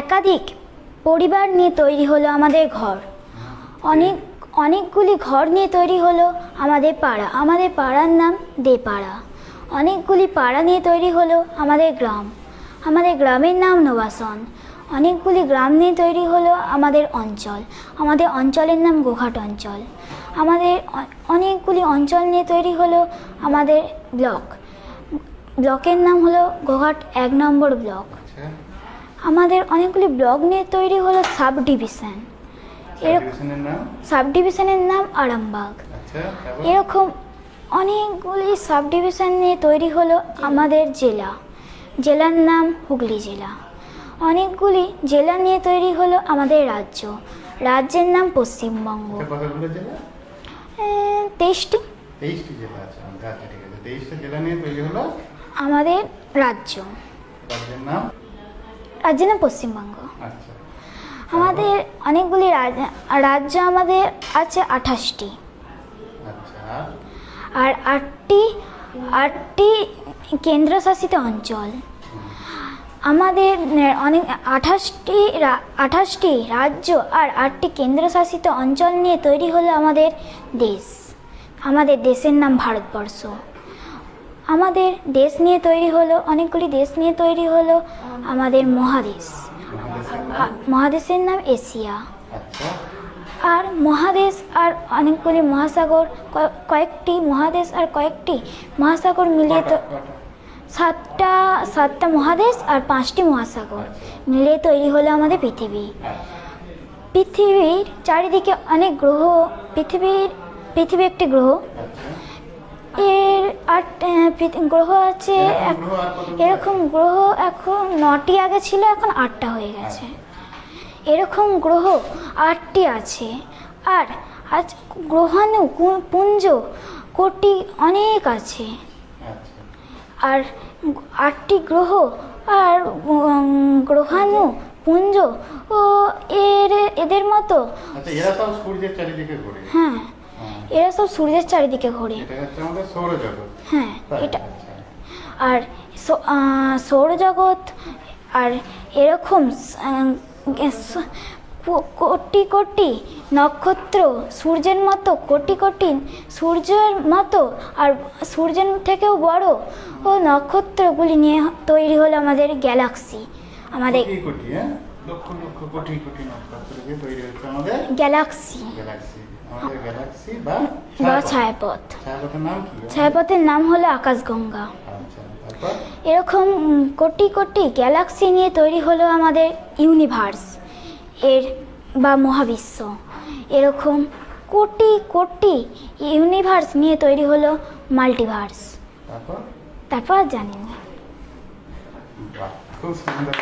একাধিক পরিবার নিয়ে তৈরি হলো আমাদের ঘর। অনেক, অনেকগুলি ঘর নিয়ে তৈরি হলো আমাদের পাড়া। আমাদের পাড়ার নাম দেপাড়া। অনেকগুলি পাড়া নিয়ে তৈরি হলো আমাদের গ্রাম। আমাদের গ্রামের নাম নবাসন। অনেকগুলি গ্রাম নিয়ে তৈরি হলো আমাদের অঞ্চল। আমাদের অঞ্চলের নাম গোঘাট অঞ্চল। আমাদের অনেকগুলি অঞ্চল নিয়ে তৈরি হলো আমাদের ব্লক। ব্লকের নাম হলো গোঘাট এক নম্বর ব্লক। আচ্ছা। আমাদের অনেকগুলি ব্লক নিয়ে তৈরি হলো সাব ডিভিশন সাব ডিভিশনের নাম আরামবাগ। আচ্ছা এরকম অনেকগুলি সাব ডিভিশন নিয়ে তৈরি হলো আমাদের জেলা। জেলার নাম হুগলি জেলা। অনেকগুলি জেলা নিয়ে তৈরি হলো আমাদের রাজ্য। রাজ্যের নাম পশ্চিমবঙ্গ। তেইশটি। আচ্ছা তেইশটা হলো? আমাদের রাজ্য। রাজ্যের নাম? রাজ্যের নাম পশ্চিমবঙ্গ। আচ্ছা। আমাদের অনেকগুলি রাজ্য আমাদের আছে আঠাশটি। আচ্ছা। আর আটটি আটটি কেন্দ্রশাসিত অঞ্চল। আমাদের অনেক আঠাশটি আঠাশটি রাজ্য আর আটটি কেন্দ্রশাসিত অঞ্চল নিয়ে তৈরি হলো আমাদের দেশ। আমাদের দেশের নাম ভারতবর্ষ। আমাদের দেশ নিয়ে তৈরি হলো অনেকগুলি দেশ নিয়ে তৈরি হলো আমাদের মহাদেশ। মহাদেশের নাম এশিয়া। আচ্ছা। আর মহাদেশ আর অনেকগুলি মহাসাগর কয়েকটি মহাদেশ আর কয়েকটি মহাসাগর মিলিয়ে তো? সাতটা সাতটা মহাদেশ আর পাঁচটি মহাসাগর মিলিয়ে তৈরি হলো আমাদের পৃথিবী। পৃথিবীর চারিদিকে অনেক গ্রহ পৃথিবীর পৃথিবী একটি গ্রহ। আচ্ছা। এর আট আহ, গ্রহ আছে এরকম গ্রহ এখন নটি আগে ছিল এখন আটটা হয়ে গেছে। এরকম গ্রহ আটটি আছে। আর আজ গ্রহাণু পুঞ্জ কোটি অনেক আছে। আচ্ছা। আর আটটি গ্রহ আর গ্রহাণু পুঞ্জ ও এর এদের মতো। আচ্ছা হ্যাঁ হ্যাঁ। এরা সব সূর্যের চারিদিকে ঘোরে। সৌরজগৎ। হ্যাঁ এটা। আচ্ছা। আর সৌ- সৌরজগৎ আর এরকম কোটি কোটি নক্ষত্র সূর্যের মতো কোটি কোটি সূর্যের মতো আর সূর্যের থেকেও বড় ও নক্ষত্রগুলি নিয়ে তৈরি হলো আমাদের গ্যালাক্সি আমাদের হ্যাঁ? লক্ষ লক্ষ কোটি কোটি নক্ষত্র তৈরি হচ্ছে আমাদের গ্যালাক্সি। গ্যালাক্সি। আমাদের গ্যালাক্সি বা ছায়াপথ। ছায়াপথ। ছায়াপথের নাম কি? ছায়াপথের নাম হলো আকাশগঙ্গা। আচ্ছা এরকম কোটি কোটি গ্যালাক্সি নিয়ে তৈরি হলো আমাদের ইউনিভার্স এর বা মহাবিশ্ব। এরকম কোটি কোটি ইউনিভার্স নিয়ে তৈরি হলো মাল্টিভার্স। তারপর? জানি না। খুব সুন্দর